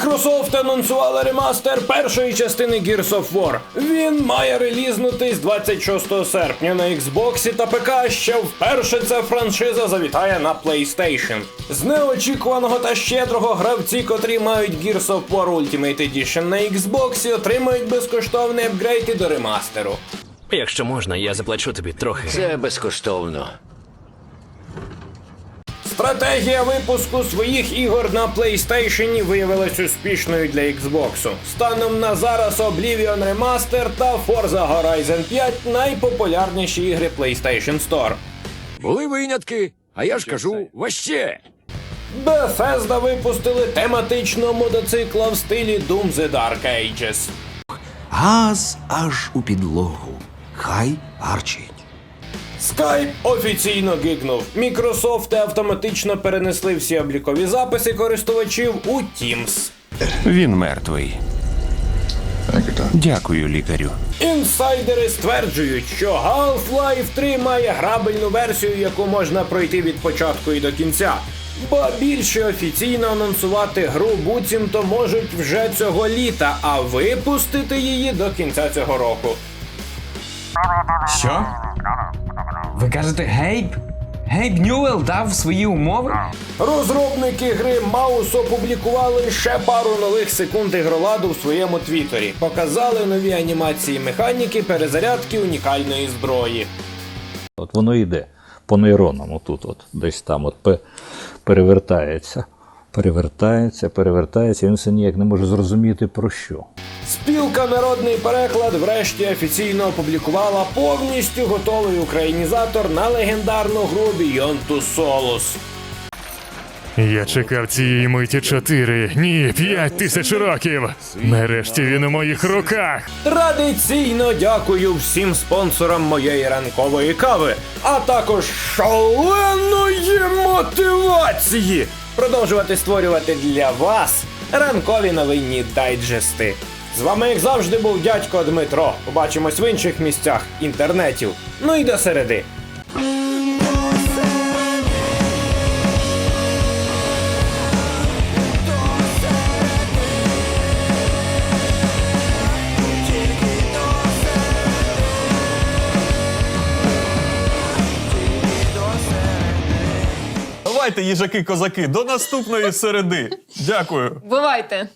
Microsoft анонсувала ремастер першої частини Gears of War. Він має релізнутись 26 серпня на Xbox та ПК. Ще вперше ця франшиза завітає на PlayStation. З неочікуваного та щедрого гравці, котрі мають Gears of War Ultimate Edition на Xbox, отримають безкоштовний апгрейд і до ремастеру. Якщо можна, я заплачу тобі трохи. Це безкоштовно. Стратегія випуску своїх ігор на PlayStation виявилась успішною для Xbox. Станом на зараз Oblivion Remaster та Forza Horizon 5 найпопулярніші ігри PlayStation Store. Були винятки, а я ж кажу, ваще. Bethesda випустили тематичного мотоцикла в стилі Doom The Dark Ages. Газ аж у підлогу. Хай гарчить. Skype офіційно гикнув. Microsoft автоматично перенесли всі облікові записи користувачів у Teams. Він мертвий. Дякую, лікарю. Інсайдери стверджують, що Half-Life 3 має грабельну версію, яку можна пройти від початку і до кінця. Ба більше офіційно анонсувати гру буцімто можуть вже цього літа, а випустити її до кінця цього року. Що? Ви кажете, Гейб? Гейб Ньюел дав свої умови? Розробники гри Маус опублікували ще пару нових секунд ігроладу в своєму твіттері. Показали нові анімації механіки перезарядки унікальної зброї. От воно йде по нейронам, отут, от, десь там от перевертається, перевертається, перевертається, і він все ніяк не може зрозуміти про що. Спілка Народний переклад врешті офіційно опублікувала повністю готовий українізатор на легендарну гру Beyond Two Souls. Я чекав цієї миті чотири, ні, п'ять тисяч років. Нарешті він у моїх руках. Традиційно дякую всім спонсорам моєї ранкової кави, а також шаленої мотивації продовжувати створювати для вас ранкові новинні дайджести. З вами, як завжди, був дядько Дмитро. Побачимось в інших місцях інтернетів. Ну і до середи. Давайте, їжаки-козаки, до наступної середи. Дякую. Бувайте!